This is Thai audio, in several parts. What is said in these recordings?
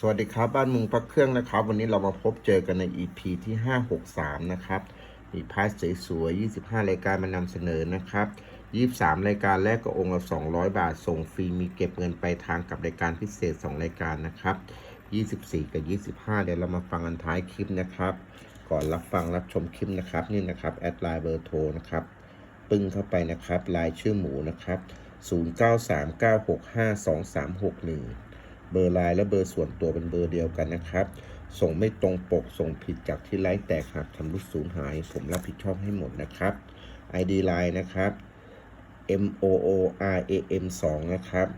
สวัสดีครับบ้านมุงพักเครื่องนะครับ วันนี้เรามาพบเจอกันใน EP ที่ 563 นะครับ มีพาสสวยๆ25 รายการมานำเสนอนะครับ 23 รายการแรกก็องค์ละ200 บาท ส่งฟรีมีเก็บเงินไปทางกับรายการพิเศษ 2 รายการนะครับ 24 กับ 25 เดี๋ยวเรามาฟังกันท้ายคลิปนะครับ ก่อนรับฟังรับชมคลิปนะครับนี่นะครับแอดไลน์เบอร์โทรนะครับปึ้งเข้าไปนะครับลายชื่อหมูนะครับ 0939652361 เบอร์ไลน์และเบอร์ส่วนตัวเป็นเบอร์เดียวกันนะครับ ส่งไม่ตรงปกส่งผิดจากที่ไลฟ์แตกหักทำรุดสูญหาย ผมรับผิดชอบให้หมดนะครับ ID ไลน์นะครับ M O O R A M 2นะครับ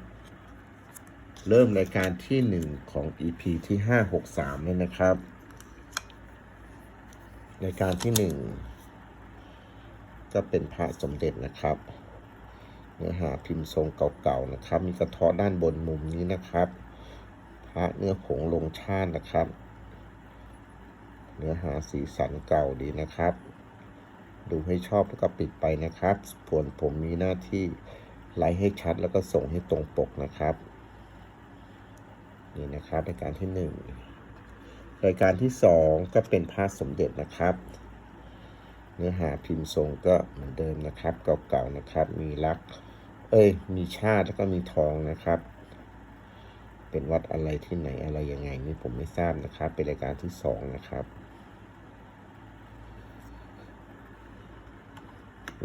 เริ่มรายการที่ 1 ของ EP ที่ 563แล้วนะครับ รายการที่ 1 ก็เป็นพระสมเด็จนะครับ เนื้อหาพิมพ์ทรงเก่าๆนะครับ มีกระเทาะด้านบนมุมนี้นะครับ ระเนื้อผงลงชาตินะครับ เนื้อหาสีสันเก่าดีนะครับ ดูให้ชอบแล้วก็ปิดไปนะครับส่วนผมมีหน้าที่ไลฟ์ให้ชัดแล้วก็ส่งให้ตรงปกนะครับ นี่นะครับรายการที่หนึ่งรายการที่สองก็เป็นพระสมเด็จนะครับ เนื้อหาพิมพ์ทรงก็เหมือนเดิมนะครับ เก่าๆนะครับ มีลักษ์เอ้ย มีชาติแล้วก็มีทองนะครับ เป็นวัดอะไรที่ไหนอะไรยังไงนี่ผมไม่ทราบนะครับ เป็นรายการที่สองนะครับ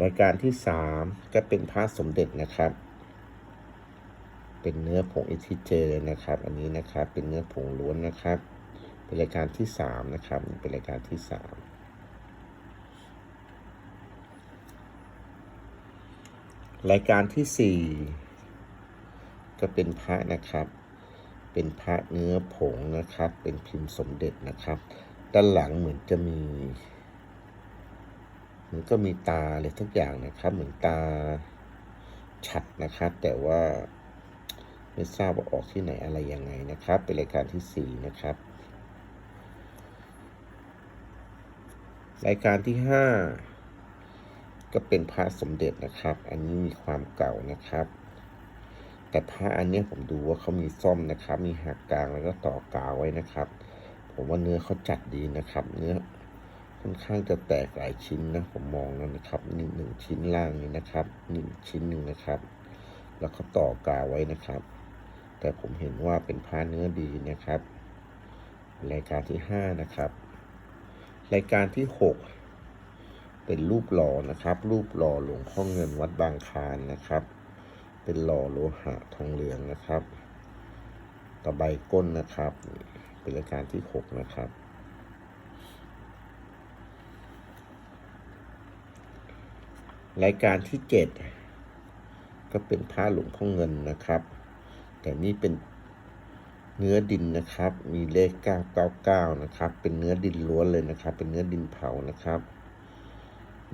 รายการที่สามก็เป็นพระสมเด็จนะครับ เป็นเนื้อผงอิทิเจเลยนะครับ อันนี้นะครับเป็นเนื้อผงล้วนนะครับ เป็นรายการที่สามนะครับนี่เป็นรายการที่สามรายการที่สี่ก็เป็นพระนะครับ เป็นพระเนื้อผงนะครับ เป็นพิมพ์สมเด็จนะครับ ด้านหลังเหมือนจะมีมือนก็มีตาอะไรทุกอย่างนะครับ เหมือนตาชัดนะครับ แต่ว่าไม่ทราบว่าออกที่ไหนอะไรยังไงนะครับ เป็นรายการที่สี่นะครับ รายการที่ห้าก็เป็นพระสมเด็จนะครับ อันนี้มีความเก่านะครับ แต่พระอันนี้ผมดูว่าเขามีซ่อมนะครับ มีหักกลางแล้วก็ต่อกาวไว้นะครับ ผมว่าเนื้อเขาจัดดีนะครับ เนื้อค่อนข้างจะแตกหลายชิ้นนะ ผมมองแล้วนะครับนี่หนึ่งชิ้นล่างนี้นะครับหนึ่งชิ้นหนึ่งนะครับ แล้วเขาต่อกาวไว้นะครับ แต่ผมเห็นว่าเป็นผ้าเนื้อดีนะครับ รายการที่ห้านะครับ รายการที่หกเป็นรูปหล่อนะครับ รูปหล่อหลวงพ่อเงินวัดบางคลานนะครับ เป็นหล่อโลหะทองเหลืองนะครับ ตะไบก้นนะครับ เป็นรายการที่หกนะครับ รายการที่เจ็ดก็เป็นผ้าหลวงพ่อเงินนะครับ แต่นี่เป็นเนื้อดินนะครับ มีเลข 999 นะครับ เป็นเนื้อดินล้วนเลยนะครับ เป็นเนื้อดินเผานะครับ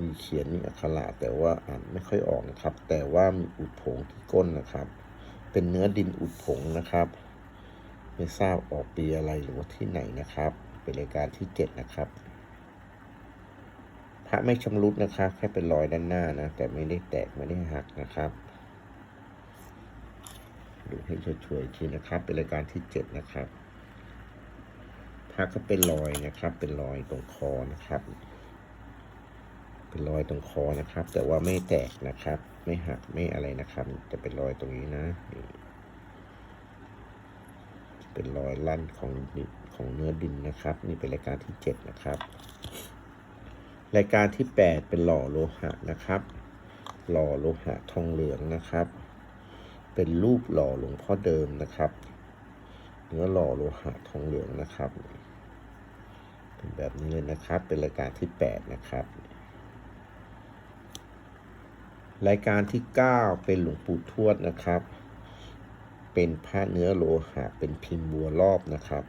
มีเขียนมีอักขระแต่ว่าอ่านไม่ค่อยออกนะครับ แต่ว่ามีอุดผงที่ก้นนะครับ เป็นเนื้อดินอุดผงนะครับ ไม่ทราบออกปีอะไรหรือว่าที่ไหนนะครับ เป็นรายการที่เจ็ดนะครับ พระไม่ชำรุดนะครับ แค่เป็นรอยด้านหน้านะ แต่ไม่ได้แตกไม่ได้หักนะครับดูให้ช่วยๆทีนะครับ เป็นรายการที่เจ็ดนะครับพระก็เป็นรอยนะครับ เป็นรอยตรงคอนะครับ เป็นรอยตรงคอนะครับ แต่ว่าไม่แตกนะครับ ไม่หักไม่อะไรนะครับ จะเป็นรอยตรงนี้นะเป็นรอยลั่นของของเนื้อดินนะครับ นี่เป็นรายการที่เจ็ดนะครับ รายการที่แปดเป็นหล่อโลหะนะครับ หล่อโลหะทองเหลืองนะครับ เป็นรูปหล่อหลวงพ่อเดิมนะครับ เนื้อหล่อโลหะทองเหลืองนะครับ เป็นแบบนี้เลยนะครับ เป็นรายการที่แปดนะครับ รายการที่ 9 เป็นหลวงปู่ทวดนะครับ เป็นพระเนื้อโลหะ เป็นพิมพ์บัวรอบนะครับ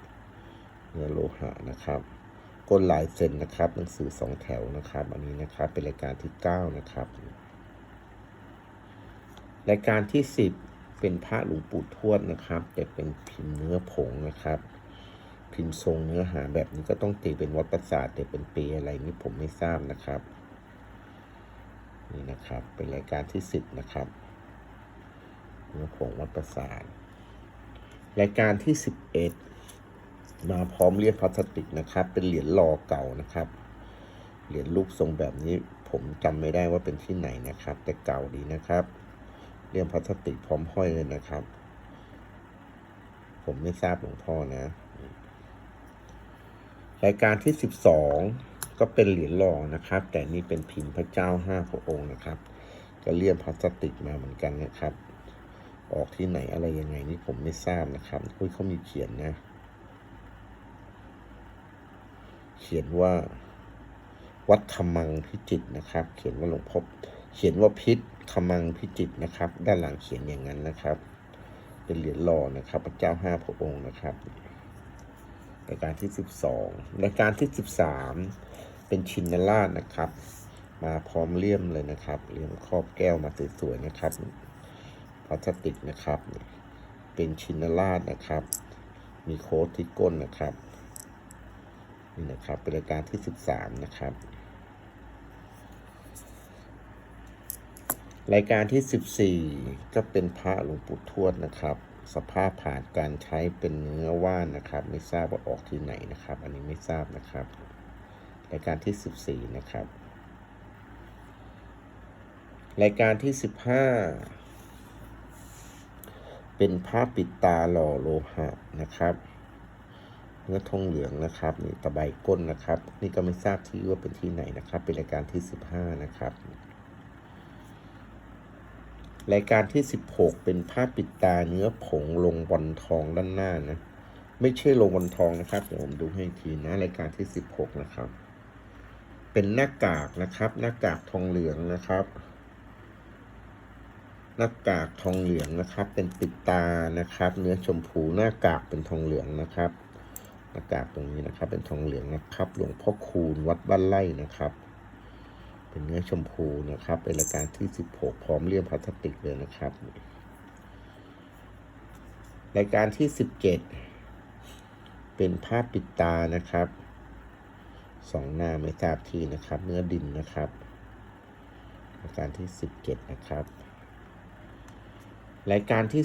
เนื้อโลหะนะครับก้นลายเซ็นนะครับ หนังสือสองแถวนะครับ อันนี้นะครับ เป็นรายการที่ 9 นะครับ รายการที่ 10 เป็นพระหลวงปู่ทวดนะครับแต่เป็นพิมพ์เนื้อผงนะครับ พิมพ์ทรงเนื้อหาแบบนี้ก็ต้องตีเป็นวัดประสาทแต่เป็นปีอะไรนี่ผมไม่ทราบนะครับ นี่นะครับ เป็นรายการที่สิบนะครับเนื้อผงวัดประสาทรายการที่สิบเอ็ดมาพร้อมเหรียญพลาสติกนะครับ เป็นเหรียญหล่อเก่านะครับ เหรียญรูปทรงแบบนี้ผมจำไม่ได้ว่าเป็นที่ไหนนะครับ แต่เก่าดีนะครับเหรียญพลาสติกพร้อมห้อยเลยนะครับ ผมไม่ทราบหลวงพ่อนะ รายการที่สิบสอง ก็เป็นเหรียญหล่อนะครับ แต่นี่เป็นพิมพ์พระเจ้าห้าพระองค์นะครับ ก็เลี่ยมพลาสติกมาเหมือนกันนะครับ ออกที่ไหนอะไรยังไงนี่ผมไม่ทราบนะครับคุยเขามีเขียนนะ เขียนว่าวัดขมังพิจิตนะครับ เขียนว่าหลวงพ่อเขียนว่าพิษขมังพิจิตนะครับ ด้านหลังเขียนอย่างนั้นนะครับ เป็นเหรียญหล่อนะครับ พระเจ้าห้าพระองค์นะครับ รายการที่สิบสองรายการที่สิบสามเป็นชินราชนะครับ มาพร้อมเลี่ยมเลยนะครับเลี่ยมครอบแก้วมาสวยๆนะครับพลาสติกนะครับ เป็นชินราชนะครับ มีโค้ดที่ก้นนะครับนี่นะครับเป็นรายการที่สิบสามนะครับ รายการที่สิบสี่ก็เป็นพระหลวงปู่ทวดนะครับ สภาพผ่านการใช้เป็นเนื้อว่านนะครับ ไม่ทราบว่าออกที่ไหนนะครับ อันนี้ไม่ทราบนะครับรายการที่สิบสี่นะครับ รายการที่สิบห้าเป็นผ้าปิดตาหล่อโลหะนะครับเนื้อทองเหลืองนะครับนี่ตะไบก้นนะครับ นี่ก็ไม่ทราบที่ว่าเป็นที่ไหนนะครับ เป็นรายการที่สิบห้านะครับ รายการที่ 16 เป็นผ้าปิดตาเนื้อผงลงบอลทองด้านหน้านะ ไม่ใช่ลงบอลทองนะครับ เดี๋ยวผมดูให้ทีนะรายการที่ 16 นะครับ เป็นหน้ากากนะครับ หน้ากากทองเหลืองนะครับ หน้ากากทองเหลืองนะครับ เป็นปิดตานะครับ เนื้อชมพูหน้ากากเป็นทองเหลืองนะครับหน้ากากตรงนี้นะครับ เป็นทองเหลืองนะครับ หลวงพ่อคูณวัดบ้านไร่นะครับ เป็นเนื้อชมพูนะครับ เป็นรายการที่ 16 พร้อมเลี่ยมพลาสติกเลยนะครับ รายการที่ 17 เป็นผ้าปิดตานะครับสองหน้าไม่ทราบที่นะครับ เนื้อดินนะครับ รายการที่ 17 นะครับ รายการที่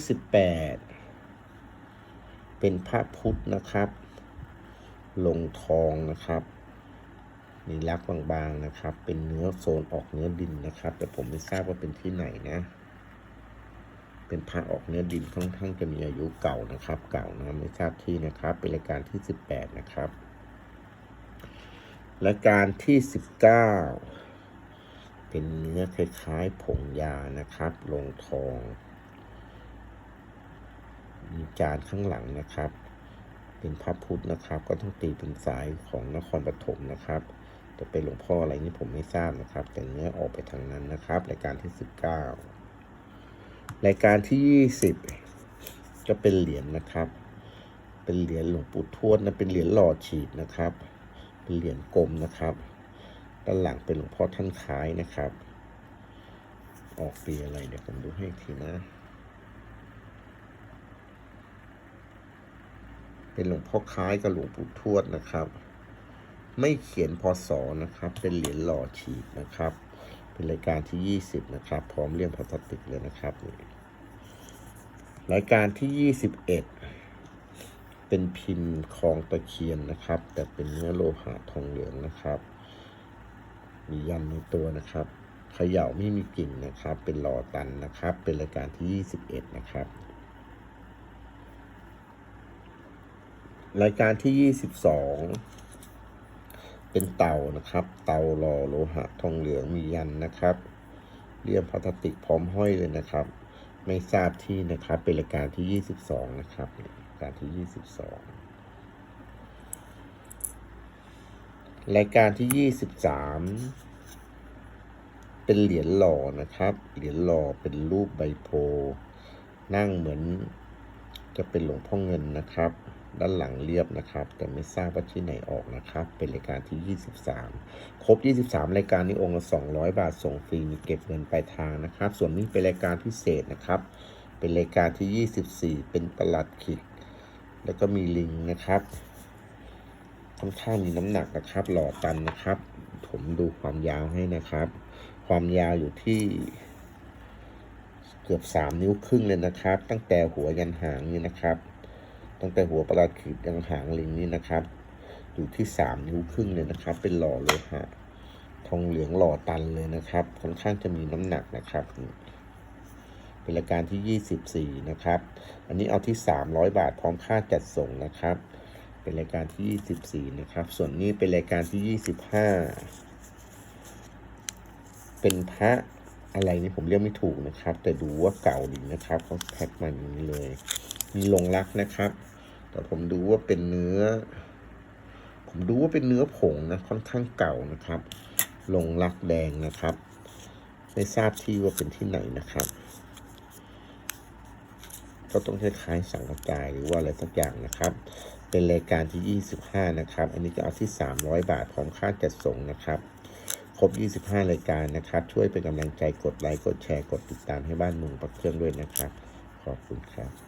18 เป็นพระพุทธนะครับ ลงทองนะครับ มีลักบางๆนะครับ เป็นเนื้อโซนออกเนื้อดินนะครับ แต่ผมไม่ทราบว่าเป็นที่ไหนนะ เป็นพระออกเนื้อดินค่อนข้างจะมีอายุเก่านะครับ เก่านะไม่ทราบที่นะครับ เป็นรายการที่สิบแปดนะครับรายการที่สิบเก้าเป็นเนื้อคล้ายๆผงยานะครับ ลงทอง มีจานข้างหลังนะครับ เป็นพระพุทธนะครับ ก็ต้องตีเป็นสายของนครปฐมนะครับ จะเป็นหลวงพ่ออะไรนี่ผมไม่ทราบนะครับ แต่เนื้อออกไปทางนั้นนะครับ รายการที่สิบเก้ารายการที่ยี่สิบจะเป็นเหรียญนะครับ เป็นเหรียญหลวงปู่ทวดนะเป็นเหรียญหล่อฉีดนะครับ เป็นเหรียญกลมนะครับ ด้านหลังเป็นหลวงพ่อท่านคล้ายนะครับ ออกปีอะไรเดี๋ยวผมดูให้ทีนะเป็นหลวงพ่อคล้ายกับหลวงปู่ทวดนะครับ ไม่เขียนพศนะครับ เป็นเหรียญหล่อฉีดนะครับ เป็นรายการที่ 20 นะครับ พร้อมเลี่ยมพลาสติกเลยนะครับรายการที่ 21 เป็นพิมพ์คลองตะเคียนนะครับ แต่เป็นเนื้อโลหะทองเหลืองนะครับ มียันในตัวนะครับเขย่าไม่มีกิ่งนะครับ เป็นหล่อตันนะครับ เป็นรายการที่ 21 นะครับ รายการที่ 22 เป็นเตานะครับ เตาหล่อโลหะทองเหลืองมียันนะครับเลี่ยมพลาสติกพร้อมห้อยเลยนะครับ ไม่ทราบที่นะครับ เป็นรายการที่ 22 นะครับรายการที่ 22 รายการที่ 23 เป็นเหรียญหล่อนะครับ เหรียญหล่อเป็นรูปใบโพนั่งเหมือนจะเป็นหลวงพ่อเงินนะครับ ด้านหลังเรียบนะครับ แต่ไม่ทราบว่าที่ไหนออกนะครับ เป็นรายการที่ 23 ครบ 23 รายการนี้องค์ละ 200 บาทส่งฟรีมีเก็บเงินปลายทางนะครับ ส่วนนี้เป็นรายการพิเศษนะครับ เป็นรายการที่ 24 เป็นประหลัดขิกแล้วก็มีลิงนะครับค่อนข้างมีน้ำหนักนะครับ หล่อตันนะครับ ผมดูความยาวให้นะครับ ความยาวอยู่ที่เกือบสามนิ้วครึ่งเลยนะครับ ตั้งแต่หัวยันหางนี่นะครับ ตั้งแต่หัวประหลัดขีดยังหางลิงนี่นะครับ อยู่ที่สามนิ้วครึ่งเลยนะครับ เป็นหล่อโลหะทองเหลืองหล่อตันเลยนะครับ ค่อนข้างจะมีน้ำหนักนะครับ เป็นรายการที่24นะครับ อันนี้เอาที่300บาทพร้อมค่าจัดส่งนะครับ เป็นรายการที่24นะครับ ส่วนนี้เป็นรายการที่25เป็นพระอะไรนี่ผมเรียกไม่ถูกนะครับ แต่ดูว่าเก่าดีนะครับเขาแพ็คมาอย่างนี้เลย มีลงรักนะครับ แต่ผมดูว่าเป็นเนื้อ ผมดูว่าเป็นเนื้อผงนะค่อนข้างเก่านะครับลงรักแดงนะครับ ไม่ทราบที่ว่าเป็นที่ไหนนะครับ ก็ต้องคล้ายๆสังกระจายหรือว่าอะไรสักอย่างนะครับ เป็นรายการที่ 25 นะครับ อันนี้จะเอาที่ 300 บาทพร้อมค่าจัดส่งนะครับครบ 25 รายการนะครับ ช่วยเป็นกำลังใจกดไลค์ กดแชร์ กดติดตามให้บ้านมุงปักเครื่องด้วยนะครับ ขอบคุณครับ